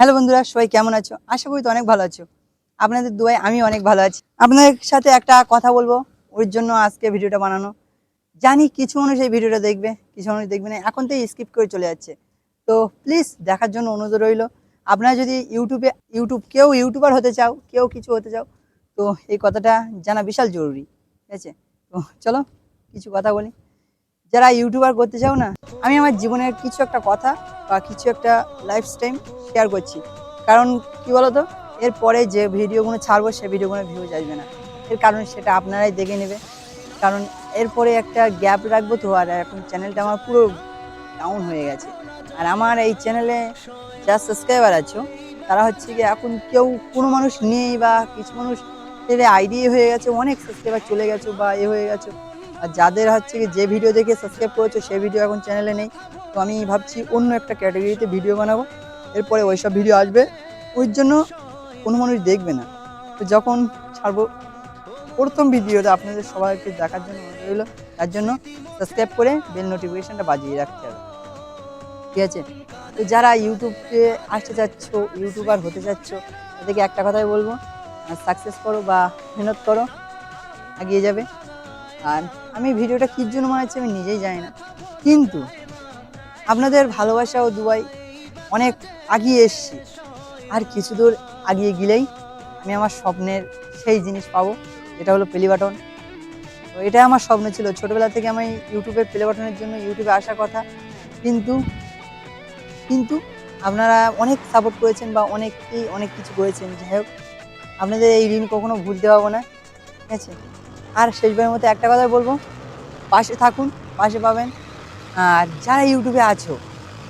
Hello বন্ধুরা, সবাই কেমন আছো? আশা করি তো অনেক ভালো আছো। আপনাদের দুয়াই আমি অনেক ভালো আছি। আপনাদের সাথে একটা কথা বলব, ওর জন্য আজকে ভিডিওটা বানানো। জানি কিছু মানুষ এই ভিডিওটা দেখবে, কিছু মানুষ দেখবে না, এখন তো স্কিপ করে চলে যাচ্ছে। তো প্লিজ দেখার জন্য অনুরোধ রইল। আপনারা যদি ইউটিউবে ইউটিউব কেউ ইউটিউবার হতে চাও, কেউ কিছু হতে চাও, তো এই কথাটা জানা বিশাল জরুরি। ঠিক আছে? তো চলো, কিছু কথা বলি। যারা ইউটিউবার করতে চাও না, আমি আমার জীবনের কিছু একটা কথা বা কিছু একটা লাইফ শেয়ার করছি। কারণ কি বলতো? এরপরে যে ভিডিওগুলো ছাড়বো, সে ভিডিওগুলো ভিউজ আসবে না। এর কারণ সেটা আপনারাই দেখে নেবে। কারণ এরপরে একটা গ্যাপ রাখব তো, আর এখন চ্যানেলটা আমার পুরো ডাউন হয়ে গেছে। আর আমার এই চ্যানেলে যা সাবস্ক্রাইবার আছো, তারা হচ্ছে কি এখন কেউ কোনো মানুষ নেই বা কিছু মানুষ আইডি হয়ে গেছে, অনেক সাবস্ক্রাইবার চলে গেছো বা এ হয়ে গেছো। আর যাদের হচ্ছে কি যে ভিডিও দেখে সাবস্ক্রাইব করেছ সেই ভিডিও এখন চ্যানেলে নেই। তো আমি ভাবছি অন্য একটা ক্যাটাগরিতে ভিডিও বানাবো। এরপরে ওইসব ভিডিও আসবে। ওই জন্য কোনো মানুষ দেখবে না। তো যখন ছাড়বো, প্রথম ভিডিওটা আপনাদের সবাইকে দেখার জন্য রইল। তার জন্য সাবস্ক্রাইব করে বেল নোটিফিকেশানটা বাজিয়ে রাখতে হবে। ঠিক আছে? তো যারা ইউটিউবে আসতে চাচ্ছ, ইউটিউবার হতে চাচ্ছ, তাদেরকে একটা কথাই বলব সাকসেস করো বা মেহনত করো, এগিয়ে যাবে। আর আমি ভিডিওটা কির জন্য মনে হচ্ছে আমি নিজেই জানি না। কিন্তু আপনাদের ভালোবাসা ও দুবাই, অনেক আগিয়ে এসছি। আর কিছু দূর আগিয়ে গেলেই আমি আমার স্বপ্নের সেই জিনিস পাবো এটা হলো প্লে বাটন তো এটাই আমার স্বপ্ন ছিল। ছোটোবেলা থেকে আমি ইউটিউবে প্লে বাটনের জন্য ইউটিউবে আসার কথা। কিন্তু কিন্তু আপনারা অনেক সাপোর্ট করেছেন বা অনেকেই অনেক কিছু করেছেন। যাই হোক, আপনাদের এই ঋণ কখনো ভুলতে পারব না। ঠিক আছে? আর শেষবারের মতো একটা কথা বলব, পাশে থাকুন, পাশে পাবেন। আর যারা ইউটিউবে আছো,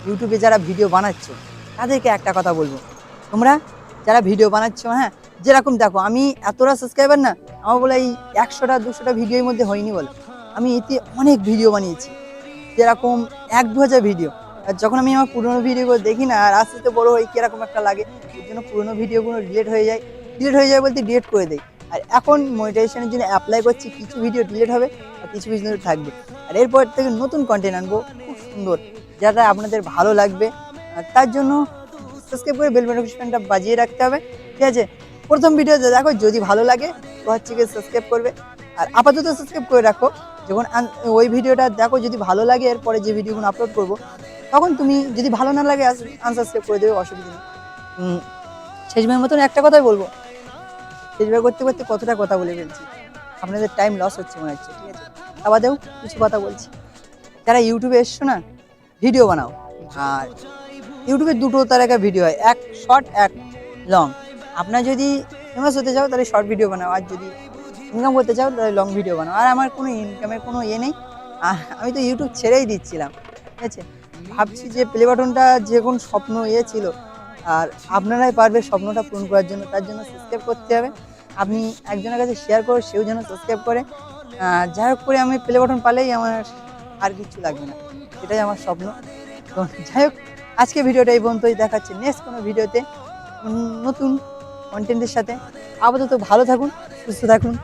ইউটিউবে যারা ভিডিও বানাচ্ছো, তাদেরকে একটা কথা বলব। তোমরা যারা ভিডিও বানাচ্ছো হ্যাঁ যেরকম দেখো, আমি এতটা সাবস্ক্রাইবার না, আমার বলে এই একশোটা, দুশোটা ভিডিওর মধ্যে হয়নি বলে। আমি এতে অনেক ভিডিও বানিয়েছি, যেরকম এক দু হাজার ভিডিও। আর যখন আমি আমার পুরোনো ভিডিওগুলো দেখি না, আর আস্তে আস্তে বড়ো হই, কীরকম একটা লাগে ওই জন্য পুরনো ভিডিওগুলো ডিলেট হয়ে যায়। ডিলেট হয়ে যায় বলতে ডিলেট করে দেয়। আর এখন মনিটাইজেশনের জন্য অ্যাপ্লাই করছি, কিছু ভিডিও ডিলিট হবে আর কিছু ভিডিও থাকবে। আর এরপর থেকে নতুন কন্টেন্ট আনব, খুব সুন্দর। যাটা আপনাদের ভালো লাগবে। আর তার জন্য সাবস্ক্রাইব করে বেল নোটিফিকেশনটা বাজিয়ে রাখতে হবে। ঠিক আছে? প্রথম ভিডিওতে দেখো, যদি ভালো লাগে, তো হচ্ছে গিয়ে সাবস্ক্রাইব করবে। আর আপাতত সাবস্ক্রাইব করে রাখো। যখন ওই ভিডিওটা দেখো, যদি ভালো লাগে, এরপরে যে ভিডিওগুলো আপলোড করব, তখন তুমি যদি ভালো না লাগে আনসাবস্ক্রাইব করে দেবে, অসুবিধা নেই। শেষমের মতন একটা কথাই বলব। শেষবার করতে করতে কতটা কথা বলে ফেলছি। আপনাদের টাইম লস হচ্ছে মনে হচ্ছে, ঠিক আছে? আবাদেও কিছু কথা বলছি। যারা ইউটিউবে এসছো না ভিডিও বানাও। আর ইউটিউবে দুটো তার একটা ভিডিও হয়, এক শর্ট এক লং আপনার যদি ফেমাস হতে চাও, তাহলে শর্ট ভিডিও বানাও। আর যদি ইনকাম করতে চাও, তাহলে লং ভিডিও বানাও। আর আমার কোনো ইনকামের কোনো ইয়ে নেই। আমি তো ইউটিউব ছেড়েই দিচ্ছিলাম, ঠিক আছে? ভাবছি যে প্লে বাটনটা যে কোন স্বপ্ন ইয়ে ছিল আর আপনারাই পারবে স্বপ্নটা পূরণ করার জন্য, তার জন্য সাবস্ক্রাইব করতে হবে। আপনি একজনের কাছে শেয়ার করো, সেও যেন সাবস্ক্রাইব করে। যাই হোক করে আমি প্লে বাটন পালেই আমার আর কিছু লাগবে না। এটাই আমার স্বপ্ন। তো যাই হোক, আজকে ভিডিওটা এই পর্যন্তই। দেখাচ্ছি নেক্সট কোনো ভিডিওতে নতুন কন্টেন্টের সাথে। আপাতত ভালো থাকুন, সুস্থ থাকুন।